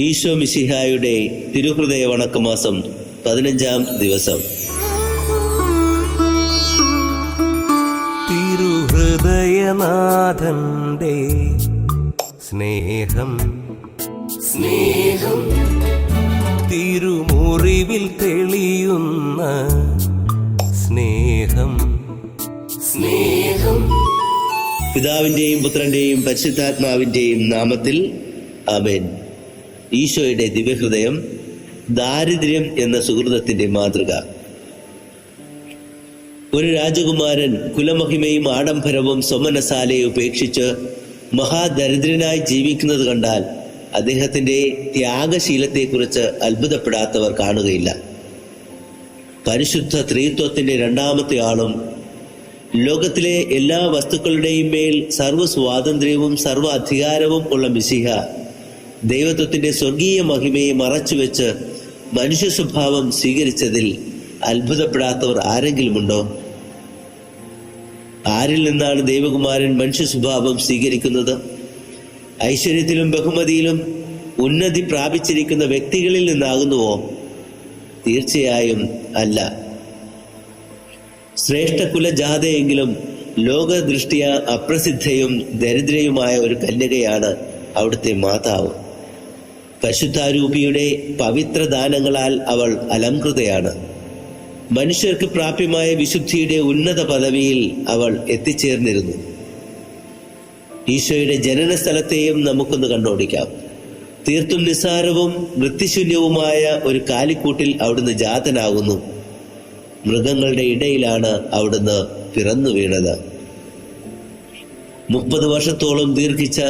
ഈശോ മിശിഹായുടെ തിരുഹൃദയ വണക്കമാസം പതിനഞ്ചാം ദിവസം. തിരുഹൃദയനാഥന്റെ സ്നേഹം. സ്നേഹം. തിരുമുറിവിൽ തെളിയുന്ന സ്നേഹം. സ്നേഹം. പിതാവിന്റെയും പുത്രന്റെയും പരിശുദ്ധാത്മാവിന്റെയും നാമത്തിൽ ആമേൻ. ഈശോയുടെ ദിവ്യഹൃദയം ദാരിദ്ര്യം എന്ന സുഹൃതത്തിന്റെ മാതൃക. ഒരു രാജകുമാരൻ കുലമഹിമയും ആഡംബരവും സ്വമനസാലയെ ഉപേക്ഷിച്ച് മഹാദരിദ്രനായി ജീവിക്കുന്നത് കണ്ടാൽ അദ്ദേഹത്തിന്റെ ത്യാഗശീലത്തെക്കുറിച്ച് അത്ഭുതപ്പെടാത്തവർ കാണുകയില്ല. പരിശുദ്ധ ത്രിത്വത്തിന്റെ രണ്ടാമത്തെ ആളും ലോകത്തിലെ എല്ലാ വസ്തുക്കളുടെയും മേൽ സർവ സ്വാതന്ത്ര്യവും സർവ അധികാരവും ഉള്ള മിശിഹ ദൈവത്വത്തിന്റെ സ്വർഗീയ മഹിമയെ മറച്ചുവെച്ച് മനുഷ്യ സ്വഭാവം സ്വീകരിച്ചതിൽ അത്ഭുതപ്പെടാത്തവർ ആരെങ്കിലുമുണ്ടോ? ആരിൽ നിന്നാണ് ദൈവകുമാരൻ മനുഷ്യ സ്വഭാവം സ്വീകരിക്കുന്നത്? ഐശ്വര്യത്തിലും ബഹുമതിയിലും ഉന്നതി പ്രാപിച്ചിരിക്കുന്ന വ്യക്തികളിൽ നിന്നാകുന്നുവോ? തീർച്ചയായും അല്ല. ശ്രേഷ്ഠ കുലജാതയെങ്കിലും ലോകദൃഷ്ടിയ അപ്രസിദ്ധയും ദരിദ്രയുമായ ഒരു കന്യകയാണ് അവിടുത്തെ മാതാവ്. പരിശുദ്ധാരൂപിയുടെ പവിത്ര ദാനങ്ങളാൽ അവൾ അലംകൃതയാണ്. മനുഷ്യർക്ക് പ്രാപ്യമായ വിശുദ്ധിയുടെ ഉന്നത പദവിയിൽ അവൾ എത്തിച്ചേർന്നിരുന്നു. ഈശോയുടെ ജനന സ്ഥലത്തെയും നമുക്കൊന്ന് കണ്ടോടിക്കാം തീർത്തും നിസ്സാരവും വൃത്തിശൂന്യവുമായ ഒരു കാലിക്കൂട്ടിൽ അവിടുന്ന് ജാതനാകുന്നു. മൃഗങ്ങളുടെ ഇടയിലാണ് അവിടുന്ന് പിറന്നു വീണത്. മുപ്പത് വർഷത്തോളം ദീർഘിച്ച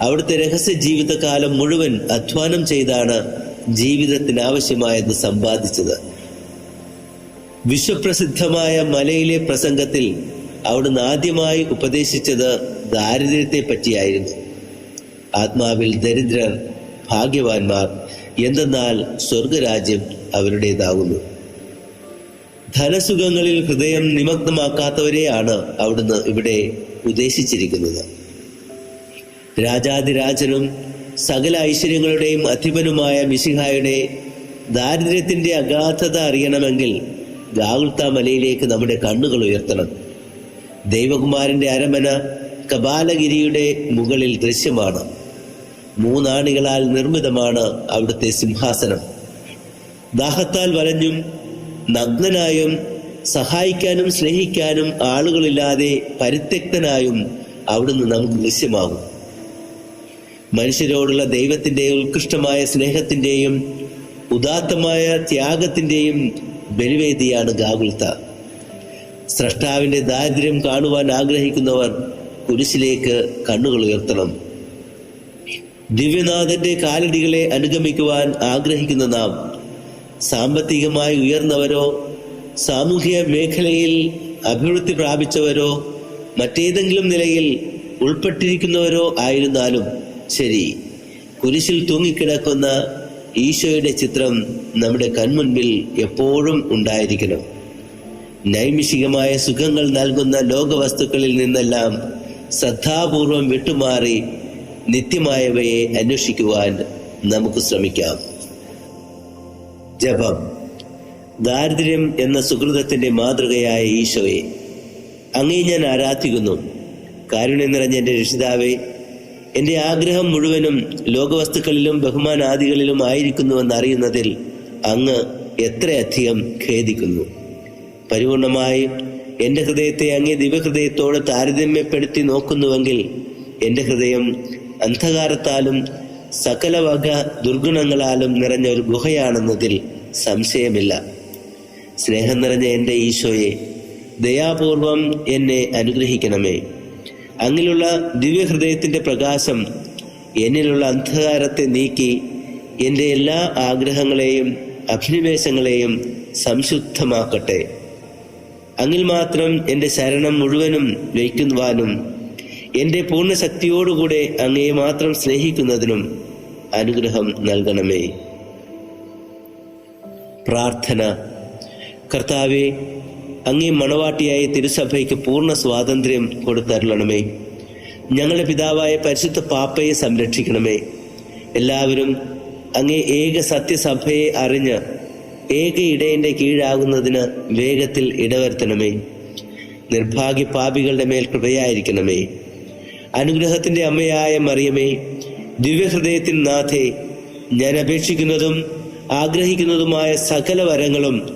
അവിടുത്തെ രഹസ്യ ജീവിതകാലം മുഴുവൻ അധ്വാനം ചെയ്താണ് ജീവിതത്തിന് ആവശ്യമായത് സമ്പാദിച്ചത്. വിശ്വപ്രസിദ്ധമായ മലയിലെ പ്രസംഗത്തിൽ അവിടുന്ന് ആദ്യമായി ഉപദേശിച്ചത് ദാരിദ്ര്യത്തെ പറ്റിയായിരുന്നു. ആത്മാവിൽ ദരിദ്രർ ഭാഗ്യവാന്മാർ എന്തെന്നാൽ സ്വർഗരാജ്യം അവരുടേതാകുന്നു. ധനസുഖങ്ങളിൽ ഹൃദയം നിമഗ്നമാക്കാത്തവരെയാണ് അവിടുന്ന് ഇവിടെ ഉദ്ദേശിച്ചിരിക്കുന്നത്. രാജാതിരാജനും സകല ഐശ്വര്യങ്ങളുടെയും അധിപനുമായ മിശിഹായുടെ ദാരിദ്ര്യത്തിന്റെ അഗാധത അറിയണമെങ്കിൽ ഗാഗുൽത്ത മലയിലേക്ക് നമ്മുടെ കണ്ണുകൾ ഉയർത്തണം. ദൈവകുമാരന്റെ അരമന കപാലഗിരിയുടെ മുകളിൽ ദൃശ്യമാണ്. മൂന്നാണികളാൽ നിർമ്മിതമാണ് അവിടുത്തെ സിംഹാസനം. ദാഹത്താൽ വലഞ്ഞും നഗ്നനായും സഹായിക്കാനും സ്നേഹിക്കാനും ആളുകളില്ലാതെ പരിത്യക്തനായും അവിടുന്ന് നമുക്ക് ദൃശ്യമാകും. മനുഷ്യരോടുള്ള ദൈവത്തിന്റെ ഉത്കൃഷ്ടമായ സ്നേഹത്തിന്റെയും ഉദാത്തമായ ത്യാഗത്തിന്റെയും ബലിവേദിയാണ് ഗാകുൽത്ത സ്രഷ്ടാവിന്റെ ദാരിദ്ര്യം കാണുവാൻ ആഗ്രഹിക്കുന്നവർ കുരിശിലേക്ക് കണ്ണുകൾ ഉയർത്തണം. ദിവ്യനാഥന്റെ കാലടികളെ അനുഗമിക്കുവാൻ ആഗ്രഹിക്കുന്ന നാം സാമ്പത്തികമായി ഉയർന്നവരോ സാമൂഹ്യ മേഖലയിൽ അഭിവൃദ്ധി പ്രാപിച്ചവരോ മറ്റേതെങ്കിലും നിലയിൽ ഉൾപ്പെട്ടിരിക്കുന്നവരോ ആയിരുന്നാലും ശരി. കുരിശിൽ തൂങ്ങിക്കിടക്കുന്ന ഈശോയുടെ ചിത്രം നമ്മുടെ കൺമുൻപിൽ എപ്പോഴും ഉണ്ടായിരിക്കണം. നൈമിഷികമായ സുഖങ്ങൾ നൽകുന്ന ലോകവസ്തുക്കളിൽ നിന്നെല്ലാം ശ്രദ്ധാപൂർവം വിട്ടുമാറി നിത്യമായവയെ അന്വേഷിക്കുവാൻ നമുക്ക് ശ്രമിക്കാം. ജപം. ദാരിദ്ര്യം എന്ന സുഹൃതത്തിന്റെ മാതൃകയായ ഈശോയെ അങ്ങേ ഞാൻ ആരാധിക്കുന്നു. കാരുണ്യം നിറഞ്ഞ എന്റെ രക്ഷിതാവേ എന്റെ ആഗ്രഹം മുഴുവനും ലോകവസ്തുക്കളിലും ബഹുമാനാദികളിലും ആയിരിക്കുന്നുവെന്ന് അറിയുന്നതിൽ അങ്ങ് എത്രയധികം ഖേദിക്കുന്നു. പരിപൂർണമായി എന്റെ ഹൃദയത്തെ അങ്ങേ ദിവ്യഹൃദയത്തോട് താരതമ്യപ്പെടുത്തി നോക്കുന്നുവെങ്കിൽ എന്റെ ഹൃദയം അന്ധകാരത്താലും സകല വക ദുർഗുണങ്ങളാലും നിറഞ്ഞ ഒരു ഗുഹയാണെന്നതിൽ സംശയമില്ല. സ്നേഹം നിറഞ്ഞ എന്റെ ഈശോയെ ദയാപൂർവം എന്നെ അനുഗ്രഹിക്കണമേ. അങ്ങിലുള്ള ദിവ്യഹൃദയത്തിന്റെ പ്രകാശം എന്നിലുള്ള അന്ധകാരത്തെ നീക്കി എന്റെ എല്ലാ ആഗ്രഹങ്ങളെയും അഭിനിവേശങ്ങളെയും സംശുദ്ധമാക്കട്ടെ. അങ്ങിൽ മാത്രം എന്റെ ശരണം മുഴുവനും വയ്ക്കുവാനും എന്റെ പൂർണ ശക്തിയോടുകൂടെ അങ്ങയെ മാത്രം സ്നേഹിക്കുന്നതിനും അനുഗ്രഹം നൽകണമേ. പ്രാർത്ഥന. കർത്താവെ അങ്ങേ മണവാട്ടിയായ തിരുസഭയ്ക്ക് പൂർണ സ്വാതന്ത്ര്യം കൊടുത്തരുളണമേ. ഞങ്ങളുടെ പിതാവായ പരിശുദ്ധ പാപ്പയെ സംരക്ഷിക്കണമേ. എല്ലാവരും അങ്ങേ ഏക സത്യസഭയെ അറിഞ്ഞ് ഏക ഇടയന്റെ കീഴാകുന്നതിന് വേഗത്തിൽ ഇടവരുത്തണമേ. നിർഭാഗ്യ പാപികളുടെ മേൽ കൃപയായിരിക്കണമേ. അനുഗ്രഹത്തിന്റെ അമ്മയായ മറിയമേ ദിവ്യഹൃദയത്തിൻ നാഥേ ഞാൻ അപേക്ഷിക്കുന്നതും ആഗ്രഹിക്കുന്നതുമായ സകല വരങ്ങളും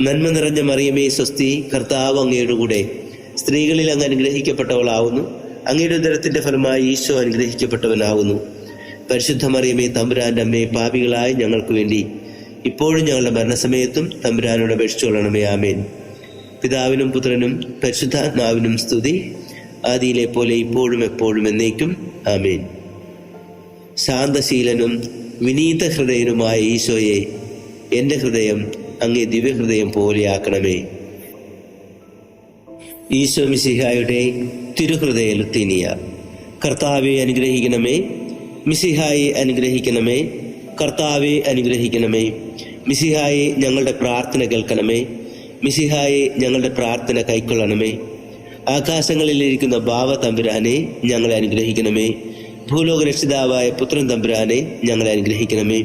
നന്മ നിറഞ്ഞ മറിയമേ സ്വസ്തി കർത്താവ് അങ്ങയുടെ കൂടെ. സ്ത്രീകളിൽ അങ്ങ് അനുഗ്രഹിക്കപ്പെട്ടവളാവുന്നു. അങ്ങയുടെ ഉദരത്തിന്റെ ഫലമായി ഈശോ അനുഗ്രഹിക്കപ്പെട്ടവനാവുന്നു. പരിശുദ്ധ മറിയമേ തമ്പുരാന്റെ അമ്മയെ പാപികളായ ഞങ്ങൾക്ക് വേണ്ടി ഇപ്പോഴും ഞങ്ങളുടെ മരണസമയത്തും തമ്പുരാനോട് അപേക്ഷിച്ചുകൊള്ളണമേ ആമേൻ. പിതാവിനും പുത്രനും പരിശുദ്ധാത്മാവിനും സ്തുതി. ആദിയിലെ പോലെ ഇപ്പോഴും എപ്പോഴും എന്നേക്കും ആമേൻ. ശാന്തശീലനും വിനീത ഹൃദയനുമായ ഈശോയെ എന്റെ ഹൃദയം അങ്ങേ ദിവ്യഹൃദയം പോലെയാക്കണമേ. ഈശോ മിസിഹായുടെ തിരുഹൃദയ ലുത്തീനിയ കർത്താവെ അനുഗ്രഹിക്കണമേ. മിസിഹായെ അനുഗ്രഹിക്കണമേ. കർത്താവെ അനുഗ്രഹിക്കണമേ. മിസിഹായെ ഞങ്ങളുടെ പ്രാർത്ഥന കേൾക്കണമേ. മിസിഹായെ ഞങ്ങളുടെ പ്രാർത്ഥന കൈക്കൊള്ളണമേ. ആകാശങ്ങളിലിരിക്കുന്ന ഭാവ തമ്പുരാനെ ഞങ്ങളെ അനുഗ്രഹിക്കണമേ. ഭൂലോക രക്ഷിതാവായ പുത്രൻ തമ്പുരാനെ ഞങ്ങളെ അനുഗ്രഹിക്കണമേ.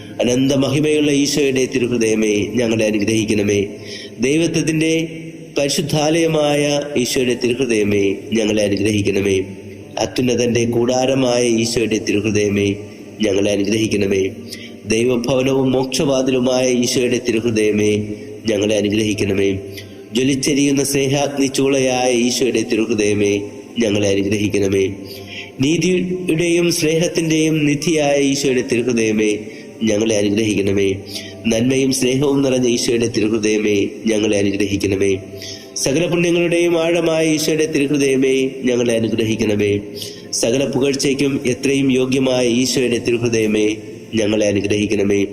അനന്ത മഹിമയുള്ള ഈശോയുടെ തിരുഹൃദയമേ ഞങ്ങളെ അനുഗ്രഹിക്കണമേ. ദൈവത്വത്തിന്റെ പരിശുദ്ധാലയമായ ഈശോയുടെ തിരുഹൃദയമേ ഞങ്ങളെ അനുഗ്രഹിക്കണമേ. അത്യുന്നതന്റെ കൂടാരമായ ഈശോയുടെ തിരുഹൃദയമേ ഞങ്ങളെ അനുഗ്രഹിക്കണമേ. ദൈവഭവനവും മോക്ഷവാതിലുമായ ഈശോയുടെ തിരുഹൃദയമേ ഞങ്ങളെ അനുഗ്രഹിക്കണമേ. ജ്വലിച്ചെരിയുന്ന സ്നേഹാഗ്നി ചൂളയായ ഈശോയുടെ തിരുഹൃദയമേ ഞങ്ങളെ അനുഗ്രഹിക്കണമേ. നീതിയുടെയും സ്നേഹത്തിന്റെയും നിധിയായ ഈശോയുടെ തിരുഹൃദയമേ ഞങ്ങളെ അനുഗ്രഹിക്കണമേ. നന്മയും സ്നേഹവും നിറഞ്ഞ ഈശോയുടെ തിരുഹൃദയമേ ഞങ്ങളെ അനുഗ്രഹിക്കണമേ. സകല പുണ്യങ്ങളുടെയും ആഴമായ ഈശോയുടെ തിരുഹൃദയമേ ഞങ്ങളെ അനുഗ്രഹിക്കണമേ. സകല പുകഴ്ചയ്ക്കും എത്രയും യോഗ്യമായ ഈശോയുടെ തിരുഹൃദയമേ ഞങ്ങളെ അനുഗ്രഹിക്കണമേ.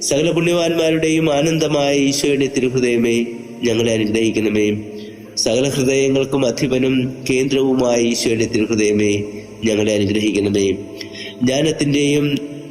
സകല പുണ്യവാന്മാരുടെയും ആനന്ദമായ ഈശോയുടെ തിരുഹൃദയമേ ഞങ്ങളെ അനുഗ്രഹിക്കണമേ. സകല ഹൃദയങ്ങൾക്കും അധിപനും കേന്ദ്രവുമായ ഈശോയുടെ തിരുഹൃദയമേ ഞങ്ങളെ അനുഗ്രഹിക്കണമേ. ജ്ഞാനത്തിന്റെയും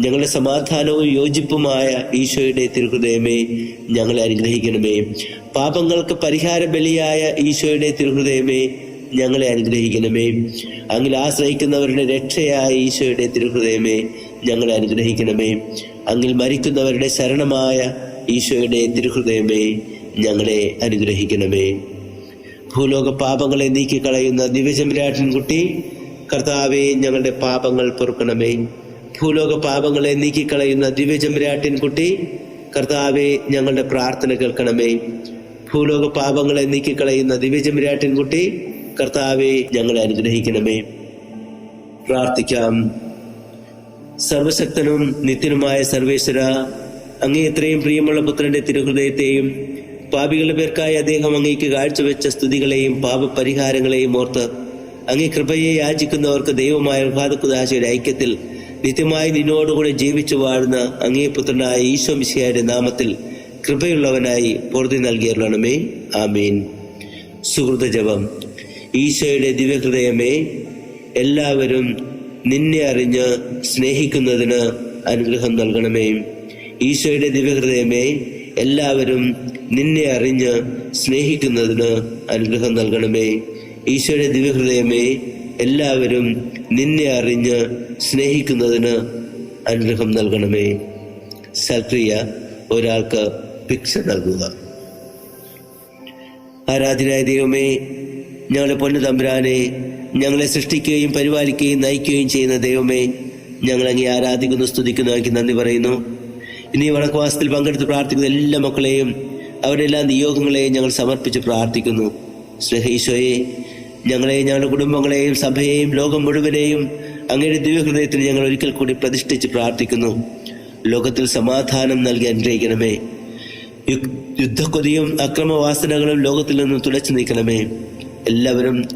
ഞങ്ങളുടെ സമാധാനവും യോജിപ്പുമായ ഈശോയുടെ തിരുഹൃദയമേ ഞങ്ങളെ അനുഗ്രഹിക്കണമേ. പാപങ്ങൾക്ക് പരിഹാര ബലിയായ ഈശോയുടെ തിരുഹൃദയമേ ഞങ്ങളെ അനുഗ്രഹിക്കണമേ. അങ്ങിൽ ആശ്രയിക്കുന്നവരുടെ രക്ഷയായ ഈശോയുടെ തിരുഹൃദയമേ ഞങ്ങളെ അനുഗ്രഹിക്കണമേ. അങ്ങിൽ മരിക്കുന്നവരുടെ ശരണമായ ഈശോയുടെ തിരുഹൃദയമേ ഞങ്ങളെ അനുഗ്രഹിക്കണമേ. ഭൂലോക പാപങ്ങളെ നീക്കിക്കളയുന്ന ദിവ്യചമ്പരാട്ടിൻകുട്ടി കർത്താവെ ഞങ്ങളുടെ പാപങ്ങൾ പൊറുക്കണമേ. ഭൂലോക പാപങ്ങളെ നീക്കിക്കളയുന്ന ദിവ്യചമ്പരാട്ടിൻ കുട്ടി കർത്താവെ ഞങ്ങളുടെ പ്രാർത്ഥന കേൾക്കണമേ. ഭൂലോക പാപങ്ങളെ നീക്കിക്കളയുന്ന ദിവ്യചമ്പരാട്ടിൻ കുട്ടി കർത്താവെ ഞങ്ങളെ അനുഗ്രഹിക്കണമേ. പ്രാർത്ഥിക്കാം. സർവശക്തനും നിത്യനുമായ സർവേശ്വര അങ്ങേ ഇത്രയും പ്രിയമുള്ള പുത്രന്റെ തിരുഹൃദയത്തെയും പാപികളുടെ പേർക്കായി അദ്ദേഹം അങ്ങേക്ക് കാഴ്ചവെച്ച സ്തുതികളെയും പാപപരിഹാരങ്ങളെയും ഓർത്ത് അങ്ങേ കൃപയെ യാചിക്കുന്നവർക്ക് ദൈവമായ ഭാതകുദാശയുടെ ഐക്യത്തിൽ നിത്യമായി നിന്നോടുകൂടെ ജീവിച്ചു വാഴുന്ന അങ്ങേ പുത്രനായ ഈശോ മിശിയായുടെ നാമത്തിൽ കൃപയുള്ളവനായി പൊറുതി നൽകിയറണമേ ആമീൻ. സുഹൃത ജപം. ഈശോയുടെ ദിവ്യഹൃദയമേ എല്ലാവരും നിന്നെ അറിഞ്ഞ് സ്നേഹിക്കുന്നതിന് അനുഗ്രഹം നൽകണമേ. ഈശോയുടെ ദിവ്യഹൃദയമേ എല്ലാവരും നിന്നെ അറിഞ്ഞ് സ്നേഹിക്കുന്നതിന് അനുഗ്രഹം നൽകണമേ. ഈശോയുടെ ദിവ്യഹൃദയമേ എല്ലാവരും നിന്നെ അറിഞ്ഞ് സ്നേഹിക്കുന്നതിന് അനുഗ്രഹം നൽകണമേ. സൽക്രിയ ഒരാൾക്ക് ഭിക്ഷ നൽകുക. ആരാധനായ ദൈവമേ ഞങ്ങളെ പൊന്നു തമ്പുരാനെ ഞങ്ങളെ സൃഷ്ടിക്കുകയും പരിപാലിക്കുകയും നയിക്കുകയും ചെയ്യുന്ന ദൈവമേ ഞങ്ങൾ അങ്ങേ ആരാധിക്കുന്നു സ്തുതിക്കുന്നു ആക്കി നന്ദി പറയുന്നു. ഇനി വടക്കുവാസത്തിൽ പങ്കെടുത്ത് പ്രാർത്ഥിക്കുന്ന എല്ലാ മക്കളെയും അവരുടെ എല്ലാ നിയോഗങ്ങളെയും ഞങ്ങൾ സമർപ്പിച്ച് പ്രാർത്ഥിക്കുന്നു. സ്നേഹീശോയെ ഞങ്ങളെയും ഞങ്ങളുടെ കുടുംബങ്ങളെയും സഭയെയും ലോകം മുഴുവനെയും അങ്ങയുടെ ദിവ്യഹൃദയത്തിൽ ഞങ്ങൾ ഒരിക്കൽ കൂടി പ്രതിഷ്ഠിച്ച് പ്രാർത്ഥിക്കുന്നു. ലോകത്തിൽ സമാധാനം നൽകി അനുഗ്രഹിക്കണമേ. യുദ്ധക്കൊതിയും അക്രമവാസനകളും ലോകത്തിൽ നിന്നും തുടച്ചു നീക്കണമേ. എല്ലാവരും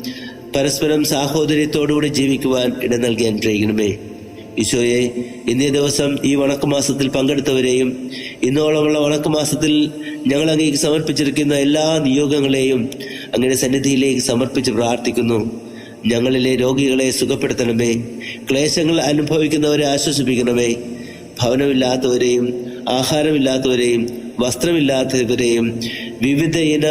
പരസ്പരം സാഹോദര്യത്തോടുകൂടി ജീവിക്കുവാൻ ഇടം നൽകി അനുഗ്രഹിക്കണമേ. ഈശോയെ ഇന്നേ ദിവസം ഈ വണക്കമാസത്തിൽ പങ്കെടുത്തവരെയും ഇന്നോളമുള്ള വണക്കമാസത്തിൽ ഞങ്ങൾ അങ്ങേക്ക് സമർപ്പിച്ചിരിക്കുന്ന എല്ലാ നിയോഗങ്ങളെയും അങ്ങയുടെ സന്നിധിയിലേക്ക് സമർപ്പിച്ച് പ്രാർത്ഥിക്കുന്നു. ഞങ്ങളിലെ രോഗികളെ സുഖപ്പെടുത്തണമേ. ക്ലേശങ്ങൾ അനുഭവിക്കുന്നവരെ ആശ്വസിപ്പിക്കണമേ. ഭവനമില്ലാത്തവരെയും ആഹാരമില്ലാത്തവരെയും വസ്ത്രമില്ലാത്തവരെയും വിവിധ ഇന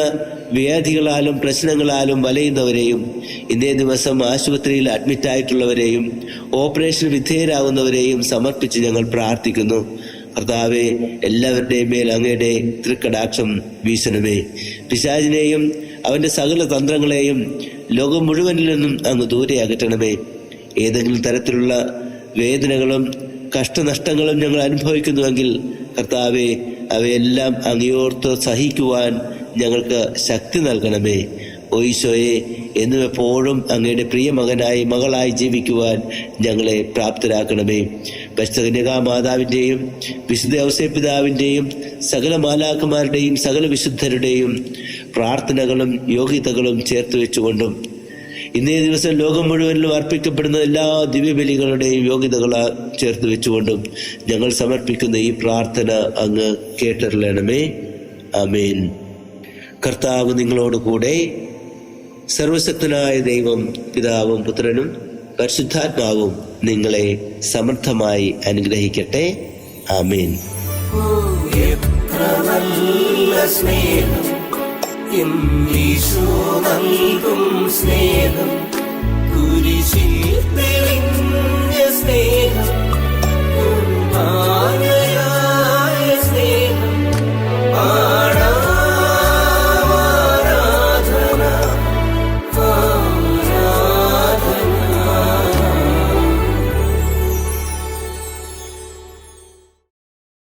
വ്യാധികളാലും പ്രശ്നങ്ങളാലും വലയുന്നവരെയും ഇന്നേ ദിവസം ആശുപത്രിയിൽ അഡ്മിറ്റായിട്ടുള്ളവരെയും ഓപ്പറേഷൻ വിധേയരാകുന്നവരെയും സമർപ്പിച്ച് ഞങ്ങൾ പ്രാർത്ഥിക്കുന്നു. കർത്താവെ എല്ലാവരുടെയും മേൽ അങ്ങയുടെ തൃക്കടാക്ഷം വീശണമേ. പിശാജിനെയും അവന്റെ സകല തന്ത്രങ്ങളെയും ലോകം മുഴുവനിൽ നിന്നും അങ്ങ് ദൂരെ അകറ്റണമേ. ഏതെങ്കിലും തരത്തിലുള്ള വേദനകളും കഷ്ടനഷ്ടങ്ങളും ഞങ്ങൾ അനുഭവിക്കുന്നുവെങ്കിൽ കർത്താവെ അവയെല്ലാം അങ്ങയോർത്ത് സഹിക്കുവാൻ ഞങ്ങൾക്ക് ശക്തി നൽകണമേ. ഓയിശോയെ എന്നിവപ്പോഴും അങ്ങയുടെ പ്രിയ മകനായി മകളായി ജീവിക്കുവാൻ ഞങ്ങളെ പ്രാപ്തരാക്കണമേ. പരിശുദ്ധകന്യകാ മാതാവിന്റെയും വിശുദ്ധ ഔസേപിതാവിന്റെയും സകല മാലാക്കന്മാരുടെയും സകല വിശുദ്ധരുടെയും പ്രാർത്ഥനകളും യോഗ്യതകളും ചേർത്ത് വെച്ചുകൊണ്ടും ഇന്നേ ദിവസം ലോകം മുഴുവനിലും അർപ്പിക്കപ്പെടുന്ന എല്ലാ ദിവ്യബലികളുടെയും യോഗ്യതകൾ ചേർത്ത് വെച്ചുകൊണ്ടും ഞങ്ങൾ സമർപ്പിക്കുന്ന ഈ പ്രാർത്ഥന അങ്ങ് കേട്ടറിയണമേ. ആമേൻ. കർത്താവ് നിങ്ങളോട് കൂടെ സർവശക്തനായ ദൈവം പിതാവും പുത്രനും പരിശുദ്ധാത്മാവും നിങ്ങളെ സമർത്ഥമായി അനുഗ്രഹിക്കട്ടെ. ആമീൻ. സ്നേഹം നൽകും സ്നേഹം തെളിഞ്ഞ